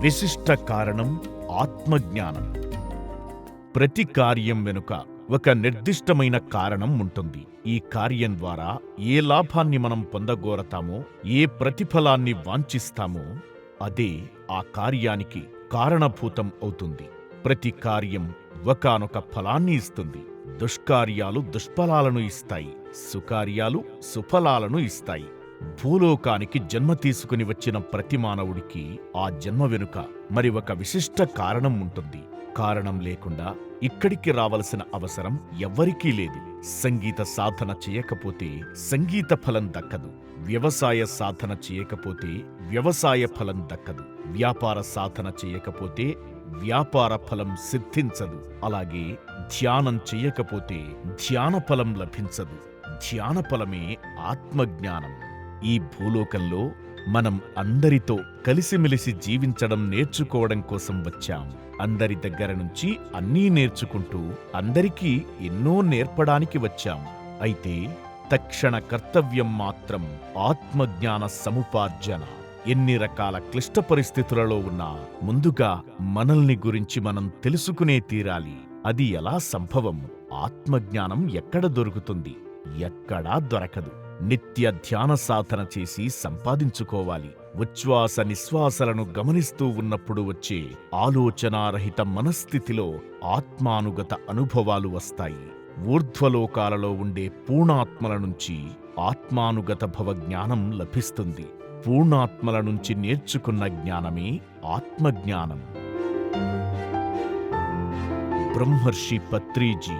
విశిష్ట కారణం ఆత్మజ్ఞానం. ప్రతి కార్యం వెనుక ఒక నిర్దిష్టమైన కారణం ఉంటుంది. ఈ కార్యం ద్వారా ఏ లాభాన్ని మనం పొందగోరతామో ఏ ప్రతిఫలాన్ని వాంఛిస్తామో అదే ఆ కార్యానికి కారణభూతం అవుతుంది. ప్రతి కార్యం ఒకానొక ఫలాన్ని ఇస్తుంది. దుష్కార్యాలు దుష్ఫలాలను ఇస్తాయి. సుకార్యాలు సుఫలాలను ఇస్తాయి. భూలోకానికి జన్మ తీసుకుని వచ్చిన ప్రతి మానవుడికి ఆ జన్మ వెనుక మరి ఒక విశిష్ట కారణం ఉంటుంది. కారణం లేకుండా ఇక్కడికి రావలసిన అవసరం ఎవ్వరికీ లేదు. సంగీత సాధన చేయకపోతే సంగీత ఫలం దక్కదు. వ్యవసాయ సాధన చేయకపోతే వ్యవసాయ ఫలం దక్కదు. వ్యాపార సాధన చేయకపోతే వ్యాపార ఫలం సిద్ధించదు. అలాగే ధ్యానం చేయకపోతే ధ్యాన ఫలం లభించదు. ధ్యాన ఫలమే ఆత్మజ్ఞానం. ఈ భూలోకంలో మనం అందరితో కలిసిమెలిసి జీవించడం నేర్చుకోవడం కోసం వచ్చాం. అందరి దగ్గర నుంచి అన్నీ నేర్చుకుంటూ అందరికీ ఎన్నో నేర్పడానికి వచ్చాం. అయితే తక్షణ కర్తవ్యం మాత్రం ఆత్మజ్ఞాన సముపార్జన. ఎన్ని రకాల క్లిష్ట పరిస్థితులలో ఉన్నా ముందుగా మనల్ని గురించి మనం తెలుసుకునే తీరాలి. అది ఎలా సంభవం? ఆత్మజ్ఞానం ఎక్కడ దొరుకుతుంది? ఎక్కడా దొరకదు. నిత్య ధ్యాన సాధన చేసి సంపాదించుకోవాలి. ఉచ్ఛ్వాస నిశ్వాసలను గమనిస్తూ ఉన్నప్పుడు వచ్చే ఆలోచనారహిత మనస్థితిలో ఆత్మానుగత అనుభవాలు వస్తాయి. ఊర్ధ్వలోకాలలో ఉండే పూర్ణాత్మల నుంచి ఆత్మానుగత భవ జ్ఞానం లభిస్తుంది. పూర్ణాత్మల నుంచి నేర్చుకున్న జ్ఞానమే ఆత్మజ్ఞానం. బ్రహ్మర్షి పత్రిజీ